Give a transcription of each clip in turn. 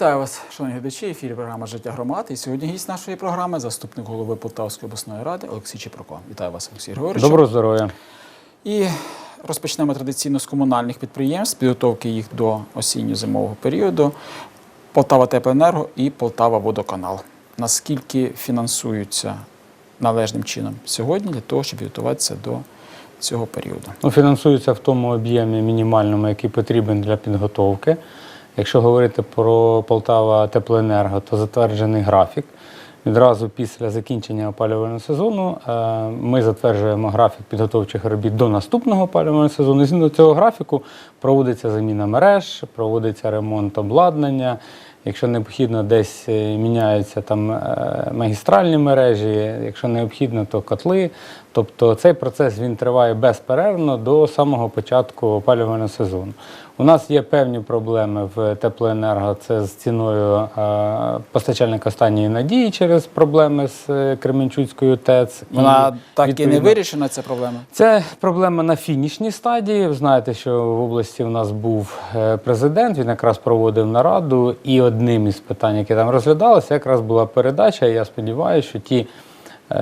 Вітаю вас, шановні глядачі. Ефірі програма Життя громад. І сьогодні гість нашої програми заступник голови Полтавської обласної ради Олексій Чепрко. Вітаю вас, Олексій Григорович. Доброго здоров'я. І розпочнемо традиційно з комунальних підприємств, підготовки їх до осінньо-зимового періоду. Полтава Теплоенерго і Полтава Водоканал. Наскільки фінансуються належним чином сьогодні для того, щоб підготуватися до цього періоду? Ну, фінансується в тому об'ємі мінімальному, який потрібен для підготовки. Якщо говорити про Полтава Теплоенерго, то затверджений графік. Відразу після закінчення опалювального сезону е, ми затверджуємо графік підготовчих робіт до наступного опалювального сезону. І Згідно цього графіку проводиться заміна мереж, проводиться ремонт обладнання. Якщо необхідно, десь е, міняються там е, магістральні мережі, якщо необхідно, то котли. Тобто цей процес він триває безперервно до самого початку опалювального сезону. У нас є певні проблеми в теплоенерго. Це з ціною е, постачальника останньої надії через проблеми з е, Кременчуцькою ТЕЦ. І, Вона так і не вирішена, ця проблема. це проблема на фінішній стадії. Ви знаєте, що в області у нас був е, президент, він якраз проводив нараду, і одним із питань, яке там розглядалося, якраз була передача. І я сподіваюся, що ті,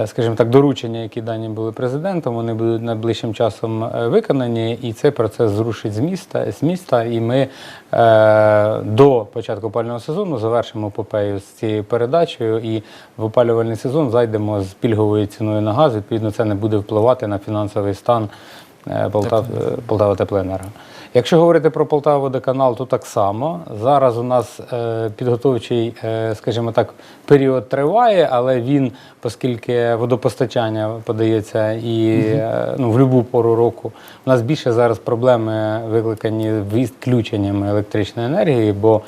скажімо так, доручення, які дані були президентом, вони будуть найближчим часом е, виконані, і цей процес зрушить з міста з міста. І ми е, до початку опалювального сезону завершимо попею з цією передачею. І в опалювальний сезон зайдемо з пільговою ціною на газ. Відповідно, це не буде впливати на фінансовий стан е, Полтав, е, Полтава Теплоенерго. Якщо говорити про Полтава водоканал, то так само. Зараз у нас е, підготовчий, е, скажімо так, період триває, але він, оскільки водопостачання подається і е, ну, в будь-яку пору року, у нас більше зараз проблеми викликані відключеннями електричної енергії, бо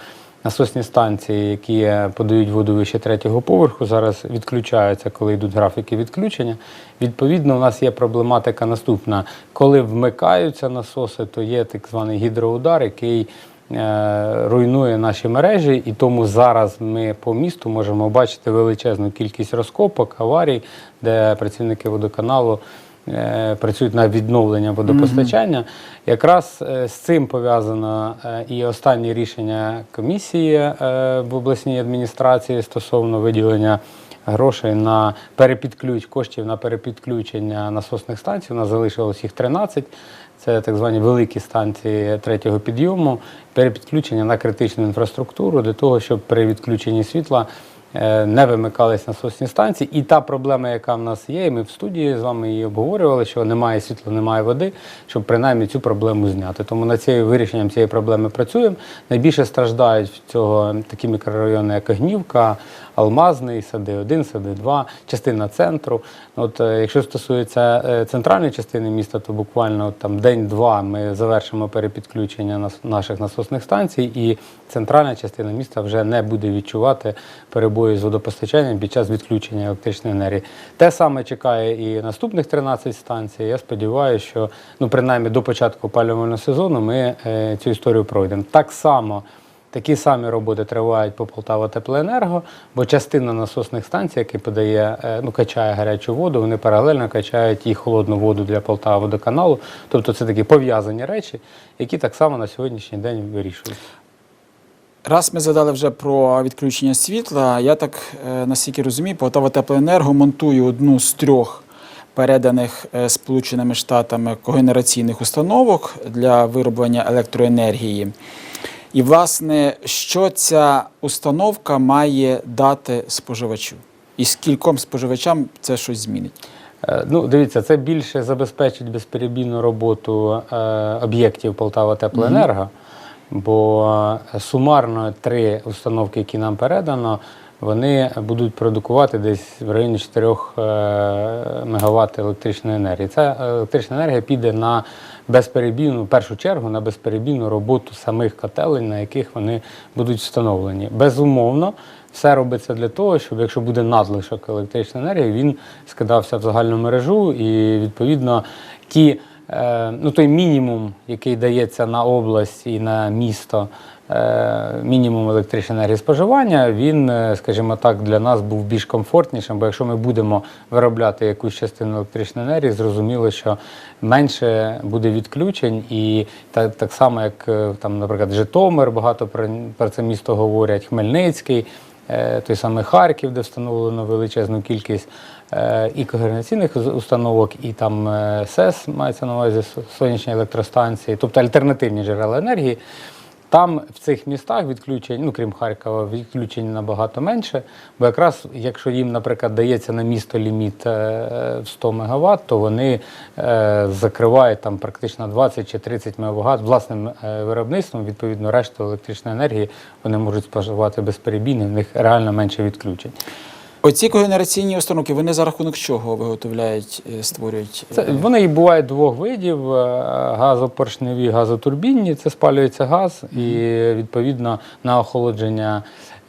Насосні станції, які подають воду вище третього поверху, зараз відключаються, коли йдуть графіки відключення. Відповідно, у нас є проблематика наступна. Коли вмикаються насоси, то є так званий гідроудар, який е, руйнує наші мережі, і тому зараз ми по місту можемо бачити величезну кількість розкопок, аварій, де працівники водоканалу працюють на відновлення водопостачання. Якраз е, з цим пов'язано е, і останнє рішення комісії е, в обласній адміністрації стосовно виділення грошей на перепідключ коштів на перепідключення насосних станцій. У нас залишилось їх 13. Це так звані великі станції третього підйому, перепідключення на критичну інфраструктуру для того, щоб при відключенні світла е, не вимикались насосні станції. І та проблема, яка в нас є, і ми в студії з вами її обговорювали, що немає світла, немає води, щоб принаймні цю проблему зняти. Тому над цією вирішенням цієї проблеми працюємо. Найбільше страждають в цього такі мікрорайони, як Огнівка, Алмазний, сади 1, сади 2, частина центру. От е, якщо стосується е, центральної частини міста, то буквально там день-два ми завершимо перепідключення наших насосних станцій, і центральна частина міста вже не буде відчувати перебої з водопостачанням під час відключення електричної енергії. Те саме чекає і наступних 13 станцій. Я сподіваюся, що ну принаймні до початку опалювального сезону ми е, цю історію пройдемо. Так само. Такі самі роботи тривають по Полтава Теплоенерго, бо частина насосних станцій, які подає, е, ну, качає гарячу воду, вони паралельно качають і холодну воду для Полтава водоканалу. Тобто це такі пов'язані речі, які так само на сьогоднішній день вирішують. Раз ми згадали вже про відключення світла, я так е, наскільки розумію, Полтава Теплоенерго монтує одну з трьох переданих е, Сполученими Штатами когенераційних установок для вироблення електроенергії. І, власне, що ця установка має дати споживачу? І скільком споживачам це щось змінить? Е, Ну, дивіться, це більше забезпечить безперебійну роботу е, об'єктів Полтава Теплоенерго, бо е, сумарно три установки, які нам передано, вони будуть продукувати десь в районі 4 е, МВт електричної енергії. Ця електрична енергія піде на безперебійну, в першу чергу, на безперебійну роботу самих котелень, на яких вони будуть встановлені. Безумовно, все робиться для того, щоб якщо буде надлишок електричної енергії, він скидався в загальну мережу і відповідно ті ну, той мінімум, який дається на область і на місто, е, мінімум електричної енергії споживання, він, е, скажімо так, для нас був більш комфортнішим, бо якщо ми будемо виробляти якусь частину електричної енергії, зрозуміло, що менше буде відключень, і так, так само, як е, там, наприклад, Житомир, багато про, про це місто говорять, Хмельницький. Е, той самий Харків, де встановлено величезну кількість е, і когенераційних установок, і там е, СЕС мається на увазі сонячні електростанції, тобто альтернативні джерела енергії. Там в цих містах відключень, ну крім Харкова, відключень набагато менше. Бо якраз якщо їм, наприклад, дається на місто ліміт е, в 100 МВт, то вони е, закривають там практично 20 чи 30 МВт власним е, виробництвом. Відповідно, решту електричної енергії вони можуть споживати безперебійно, в них реально менше відключень. Оці когенераційні установки, вони за рахунок чого виготовляють, е, створюють? Це, вони і бувають двох видів: е, газопоршневі, газотурбінні. Це спалюється газ, і відповідно на охолодження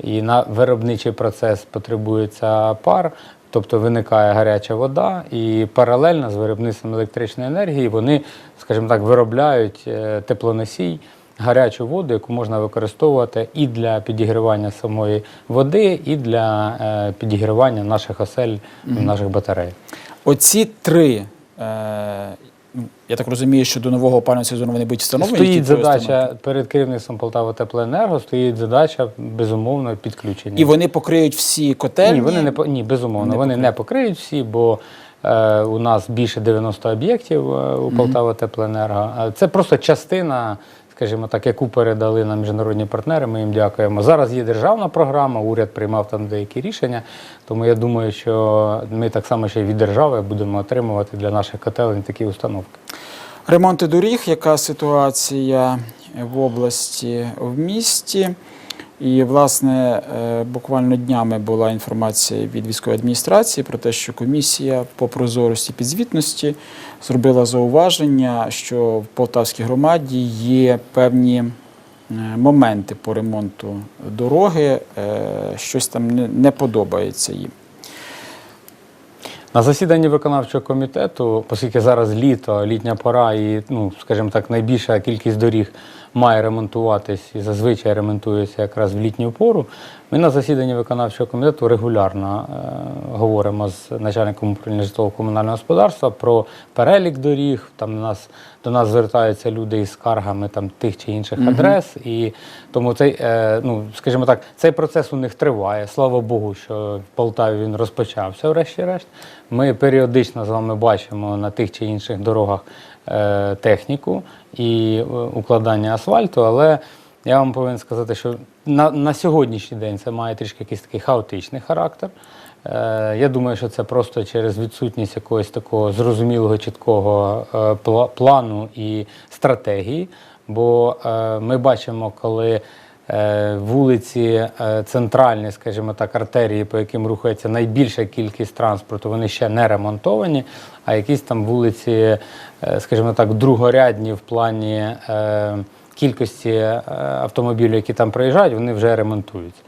і на виробничий процес потребується пар. Тобто виникає гаряча вода, і паралельно з виробництвом електричної енергії вони, скажімо так, виробляють е, теплоносій, гарячу воду, яку можна використовувати і для підігрівання самої води, і для е, підігрівання наших осель, наших батарей. Оці три, е, я так розумію, що до нового опалювального сезону вони будуть встановлені. Стоїть задача перед керівництвом Полтава Теплоенерго, стоїть задача безумовно підключення. І вони покриють всі котельні? ні, вони не ні, безумовно, Не вони покриють. не покриють всі, бо е, у нас більше 90 об'єктів е, у Полтава Теплоенерго. Це просто частина. Скажімо так, яку передали нам міжнародні партнери, ми їм дякуємо. Зараз є державна програма, уряд приймав там деякі рішення. Тому я думаю, що ми так само ще й від держави будемо отримувати для наших котелень такі установки. Ремонти доріг, яка ситуація в області, в місті. І, власне, е, буквально днями була інформація від військової адміністрації про те, що комісія по прозорості підзвітності зробила зауваження, що в Полтавській громаді є певні е, моменти по ремонту дороги, е, щось там не- подобається їм. На засіданні виконавчого комітету, оскільки зараз літо, літня пора, і ну, скажімо так, найбільша кількість доріг має ремонтуватись і зазвичай ремонтується якраз в літню пору. Ми на засіданні виконавчого комітету регулярно е, говоримо з начальником управління житлово-комунального господарства про перелік доріг. Там до нас, до нас звертаються люди із скаргами там, тих чи інших адрес. І тому цей, е, ну, скажімо так, цей процес у них триває. Слава Богу, що в Полтаві він розпочався, врешті-решт. Ми періодично з вами бачимо на тих чи інших дорогах техніку і е, укладання асфальту, але я вам повинен сказати, що на, на сьогоднішній день це має трішки якийсь такий хаотичний характер. Е, я думаю, що це просто через відсутність якогось такого зрозумілого, чіткого е, плану і стратегії. Бо е, ми бачимо, коли е, вулиці е, центральні, скажімо так, артерії, по яким рухається найбільша кількість транспорту, вони ще не ремонтовані, а якісь там вулиці, е, скажімо так, другорядні в плані е, кількості е, автомобілів, які там проїжджають, вони вже ремонтуються.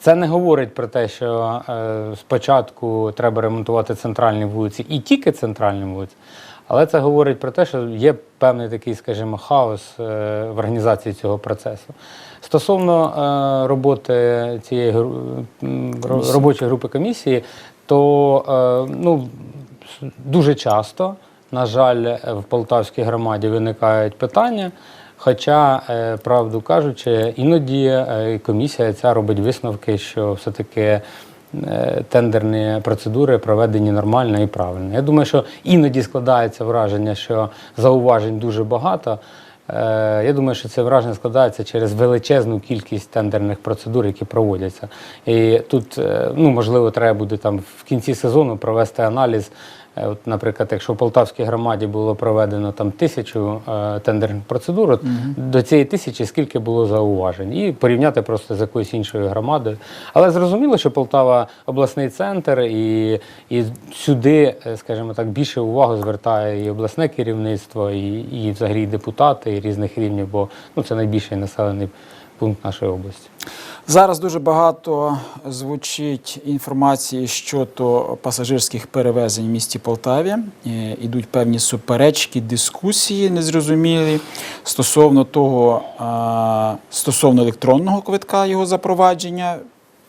Це не говорить про те, що е, спочатку треба ремонтувати центральні вулиці і тільки центральні вулиці, але це говорить про те, що є певний такий, скажімо, хаос е, в організації цього процесу. Стосовно е, роботи цієї робочої групи комісії, то е, ну, дуже часто, на жаль, в Полтавській громаді виникають питання. Хоча, правду кажучи, іноді комісія ця робить висновки, що все-таки тендерні процедури проведені нормально і правильно. Я думаю, що іноді складається враження, що зауважень дуже багато. Е, Я думаю, що це враження складається через величезну кількість тендерних процедур, які проводяться. І тут, е, ну можливо, треба буде там в кінці сезону провести аналіз. Е, От, наприклад, якщо в Полтавській громаді було проведено там тисячу е, тендерних процедур, от, до цієї тисячі скільки було зауважень, і порівняти просто з якоюсь іншою громадою. Але зрозуміло, що Полтава обласний центр, і, і сюди, е, скажімо так, більше увагу звертає і обласне керівництво, і, і взагалі і депутати і різних рівнів, бо ну, це найбільший населений пункт нашої області. Зараз дуже багато звучить інформації щодо пасажирських перевезень в місті Полтаві. Е, Ідуть певні суперечки, дискусії незрозумілі стосовно того, стосовно електронного квитка його запровадження.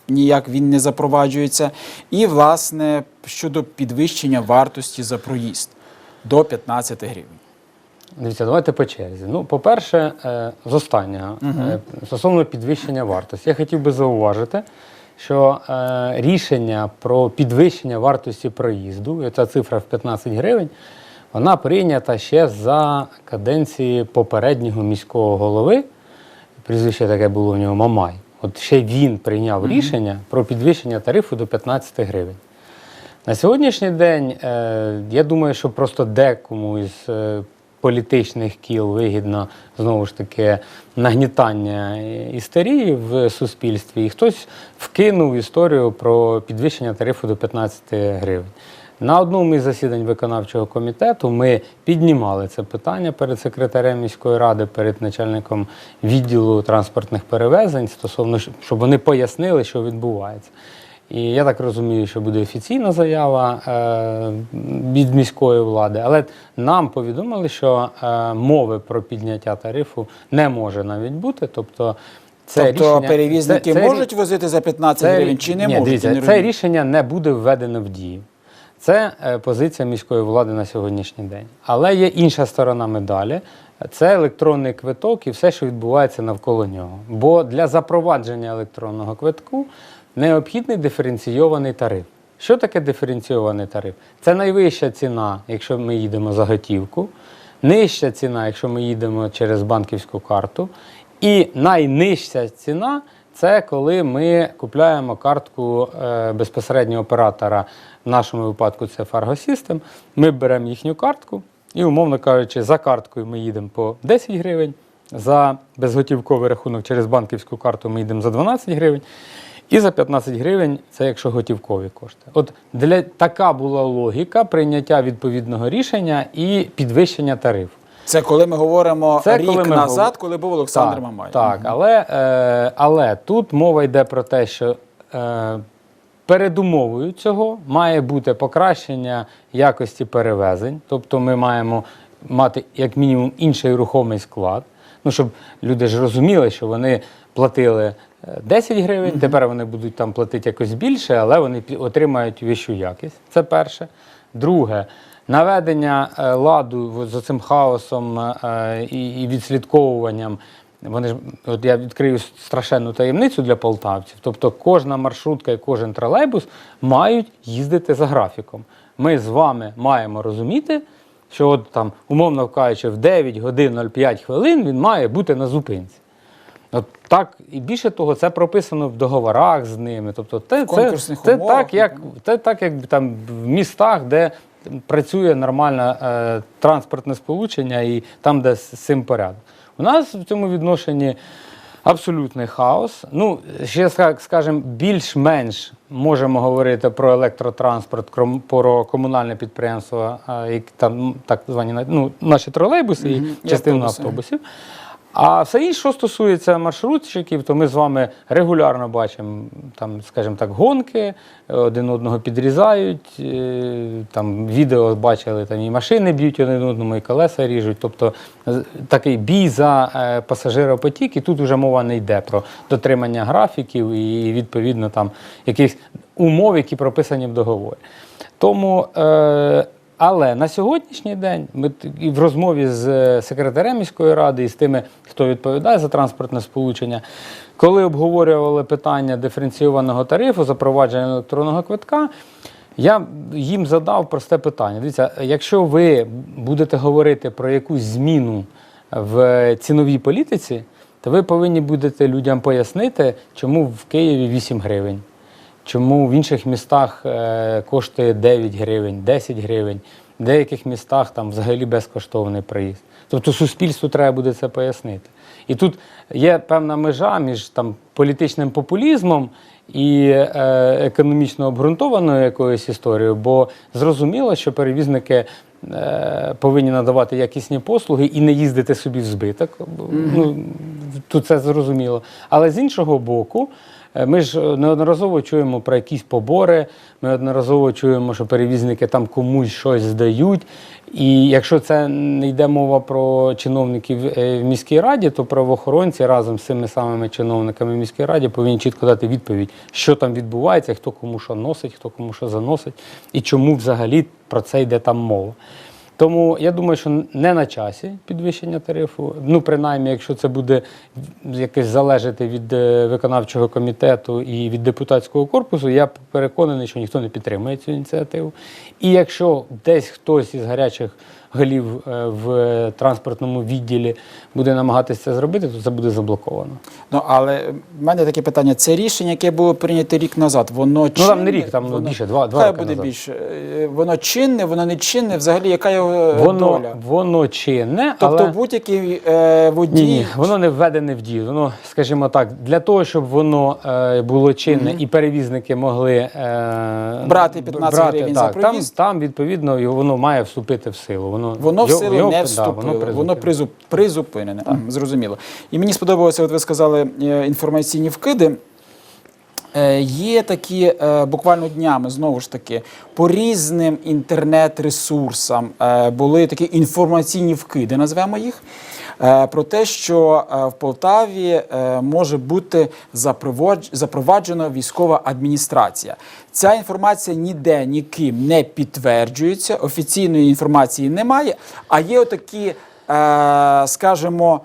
Ніяк він не запроваджується. І, власне, щодо підвищення вартості за проїзд до 15 гривень. Дивіться, давайте по черзі. Ну, по-перше, е, з останнього, е, стосовно підвищення вартості, я хотів би зауважити, що е, рішення про підвищення вартості проїзду, ця цифра в 15 гривень, вона прийнята ще за каденції попереднього міського голови. Прізвище таке було в нього Мамай. От ще він прийняв рішення про підвищення тарифу до 15 гривень. На сьогоднішній день, я думаю, що просто декому із політичних кіл вигідно знову ж таки нагнітання істерії в суспільстві, і хтось вкинув історію про підвищення тарифу до 15 гривень. На одному із засідань виконавчого комітету ми піднімали це питання перед секретарем міської ради, перед начальником відділу транспортних перевезень стосовно щоб вони пояснили, що відбувається. І я так розумію, що буде офіційна заява е, від міської влади, але нам повідомили, що е, мови про підняття тарифу не може навіть бути. Тобто, це тобто рішення, перевізники це- це можуть возити за 15 це, гривень чи не ні, можуть? Дивіться, не це рішення не буде введено в дію. Це е, позиція міської влади на сьогоднішній день. Але є інша сторона медалі. Це електронний квиток і все, що відбувається навколо нього. Бо для запровадження електронного квитку необхідний диференційований тариф. Що таке диференційований тариф? Це найвища ціна, якщо ми їдемо за готівку, нижча ціна, якщо ми їдемо через банківську карту, і найнижча ціна це коли ми купляємо картку е, безпосередньо оператора. В нашому випадку це Fargo System. Ми беремо їхню картку і, умовно кажучи, за карткою ми їдемо по 10 гривень, за безготівковий рахунок через банківську карту ми їдемо за 12 гривень. І за 15 гривень це якщо готівкові кошти. От для така була логіка прийняття відповідного рішення і підвищення тарифу. Це коли ми говоримо Це рік коли ми назад, гов- коли був Олександр так, Мамай. Так, але, е, але тут мова йде про те, що е, передумовою цього має бути покращення якості перевезень, тобто ми маємо мати як мінімум інший рухомий склад. Ну, щоб люди ж розуміли, що вони платили 10 гривень, тепер вони будуть там платити якось більше, але вони отримають вищу якість. Це перше. Друге, наведення е, ладу з цим хаосом е, і відслідковуванням. Вони ж, от я відкрию страшенну таємницю для полтавців. Тобто кожна маршрутка і кожен тролейбус мають їздити за графіком. Ми з вами маємо розуміти, що от там, умовно кажучи, в 9 годин 05 хвилин він має бути на зупинці. От так, і більше того, це прописано в договорах з ними. Тобто, те, В конкурсних це, це так, як це так, як там в містах, де працює нормальне е, транспортне сполучення, і там, де з цим порядок. У нас в цьому відношенні абсолютний хаос. Ну, ще ска- скажімо, більш-менш можемо говорити про електротранспорт, про комунальне підприємство, е, як там так звані ну, наші тролейбуси і Мгм, і частину автобуси. автобусів. А все інше, що стосується маршрутчиків, то ми з вами регулярно бачимо, там, скажімо так, гонки, е, один одного підрізають, е, там відео бачили, там і машини б'ють один одному, і колеса ріжуть. Тобто такий бій за е, пасажиропотік, і тут вже мова не йде про дотримання графіків і відповідно там якихось умов, які прописані в договорі. Тому е, але на сьогоднішній день ми і в розмові з е, секретарем міської ради і з тими, хто відповідає за транспортне сполучення, коли обговорювали питання диференційованого тарифу, запровадження електронного квитка, я їм задав просте питання. Дивіться, якщо ви будете говорити про якусь зміну в ціновій політиці, то ви повинні будете людям пояснити, чому в Києві 8 гривень. Чому в інших містах е, коштує 9 гривень, 10 гривень, в деяких містах там взагалі безкоштовний проїзд. Тобто суспільству треба буде це пояснити. І тут є певна межа між там, політичним популізмом і е, економічно обґрунтованою якоюсь історією, бо зрозуміло, що перевізники е, повинні надавати якісні послуги і не їздити собі в збиток. Ну, тут це зрозуміло. Але з іншого боку, ми ж неодноразово чуємо про якісь побори, ми неодноразово чуємо, що перевізники там комусь щось здають. І якщо це не йде мова про чиновників е, в міській раді, то правоохоронці разом з цими самими чиновниками в міській раді повинні чітко дати відповідь, що там відбувається, хто кому що носить, хто кому що заносить, і чому взагалі про це йде там мова. Тому я думаю, що не на часі підвищення тарифу. Ну, принаймні, якщо це буде якось залежати від е, виконавчого комітету і від депутатського корпусу, я переконаний, що ніхто не підтримує цю ініціативу. І якщо десь хтось із гарячих голів е, в транспортному відділі буде намагатися це зробити, то це буде заблоковано. Ну, але в мене таке питання: це рішення, яке було прийнято рік назад, воно чинне? там не рік, там воно... більше, два- два роки буде назад. більше. Е, Воно чинне, воно не чинне, взагалі, яка його е, Воно, доля? воно чинне, Тобто але... будь-який е, водій. Ні, ні, воно не введене в дію. Воно, скажімо так, для того, щоб воно е, було чинне і перевізники могли е, Брати 15 брати, гривень за так, там, там, відповідно, його- воно має вступити в силу. Воно, Воно в силу його- не да, вступило, воно воно, призупинене. Так. зрозуміло. І мені сподобалося, от ви сказали е, інформаційні вкиди. Е, Є такі е, буквально днями, знову ж таки, по різним інтернет-ресурсам були такі інформаційні вкиди, назвемо їх, про те, що е, в Полтаві е, може бути запроваджена військова адміністрація. Ця інформація ніде ніким не підтверджується, офіційної інформації немає, а є отакі, е, скажімо,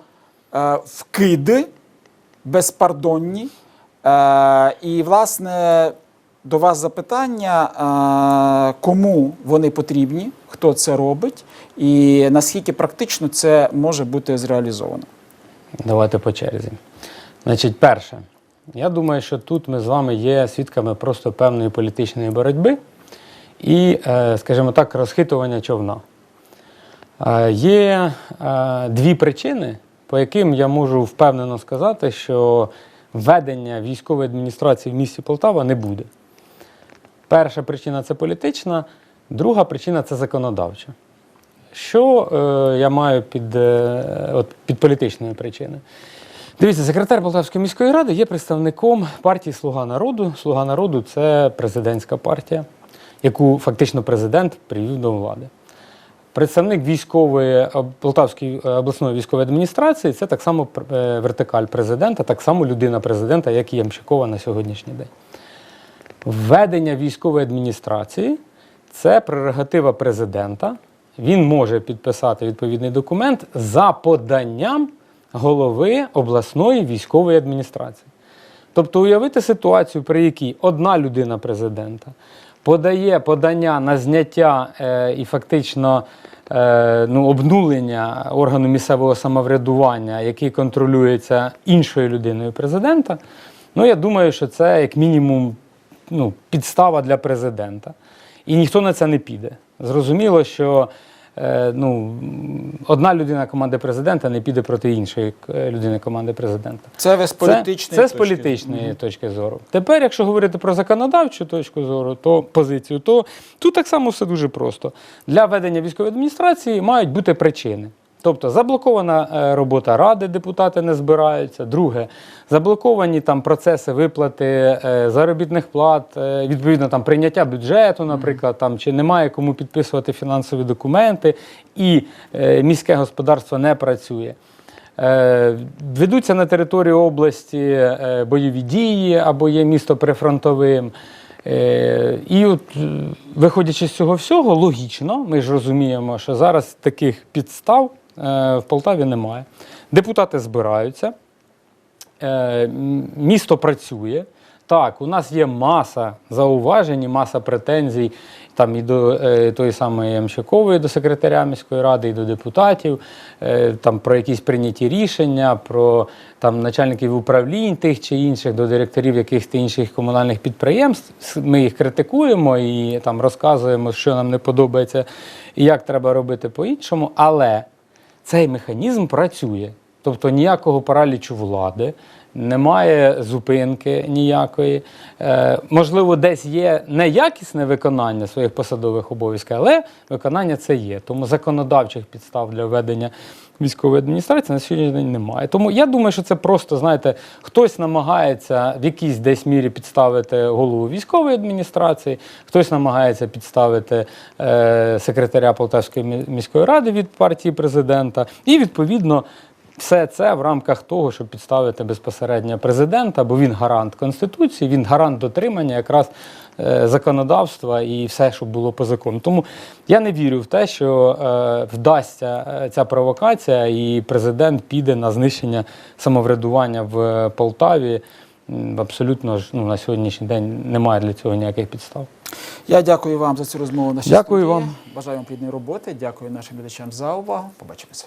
е, вкиди безпардонні. Е, і, власне, до вас запитання, кому вони потрібні, хто це робить, і наскільки практично це може бути зреалізовано. Давайте по черзі. Значить, перше, я думаю, що тут ми з вами є свідками просто певної політичної боротьби і, е, скажімо так, розхитування човна. Е, Є е, дві причини, по яким я можу впевнено сказати, що введення військової адміністрації в місті Полтава не буде. Перша причина це політична, друга причина це законодавча. Що е, я маю під, е, от, під політичною причиною? Дивіться, секретар Полтавської міської ради є представником партії Слуга народу. Слуга народу це президентська партія, яку фактично президент привів до влади. Представник військової Полтавської е, обласної військової адміністрації це так само е, вертикаль президента, так само людина президента, як і Ямщикова на сьогоднішній день. Введення військової адміністрації це прерогатива президента. Він може підписати відповідний документ за поданням голови обласної військової адміністрації. Тобто уявити ситуацію, при якій одна людина президента подає подання на зняття е, і фактично е, ну, обнулення органу місцевого самоврядування, який контролюється іншою людиною президента. Ну, я думаю, що це як мінімум ну, підстава для президента. І ніхто на це не піде. Зрозуміло, що е, ну, одна людина команди президента не піде проти іншої е, людини команди президента. Це ви з політичної Це, це з точки політичної точки зору. Тепер, якщо говорити про законодавчу точку зору, то позицію, то тут так само все дуже просто. Для ведення військової адміністрації мають бути причини. Тобто заблокована е, робота ради, депутати не збираються. Друге, заблоковані там процеси виплати е, заробітних плат, е, відповідно там прийняття бюджету, наприклад, там чи немає кому підписувати фінансові документи, і міське господарство не працює. Ведуться на території області бойові дії або є місто прифронтовим. І от, виходячи з цього всього, логічно, ми ж розуміємо, що зараз таких підстав в Полтаві немає. Депутати збираються, е, місто працює. Так, у нас є маса зауважень, маса претензій там і до е, тої самої Ямщикової, до секретаря міської ради, і до депутатів, е, там про якісь прийняті рішення, про там начальників управлінь тих чи інших, до директорів якихось інших комунальних підприємств. Ми їх критикуємо і там розказуємо, що нам не подобається і як треба робити по-іншому. Але цей механізм працює. Тобто ніякого паралічу влади, немає зупинки ніякої. Е, можливо, десь є неякісне виконання своїх посадових обов'язків, але виконання це є. Тому законодавчих підстав для введення військової адміністрації на сьогоднішній день немає. Тому я думаю, що це просто, знаєте, хтось намагається в якійсь десь мірі підставити голову військової адміністрації, хтось намагається підставити е, секретаря Полтавської міської ради від партії президента. І відповідно. Все це в рамках того, щоб підставити безпосередньо президента, бо він гарант Конституції, він гарант дотримання якраз е, законодавства і все, що було по закону. Тому я не вірю в те, що е, вдасться е, ця провокація, і президент піде на знищення самоврядування в Полтаві. Абсолютно ж ну, на сьогоднішній день немає для цього ніяких підстав. Я дякую вам за цю розмову. на Дякую вам. Бажаю вам плідної роботи. Дякую нашим глядачам за увагу. Побачимося.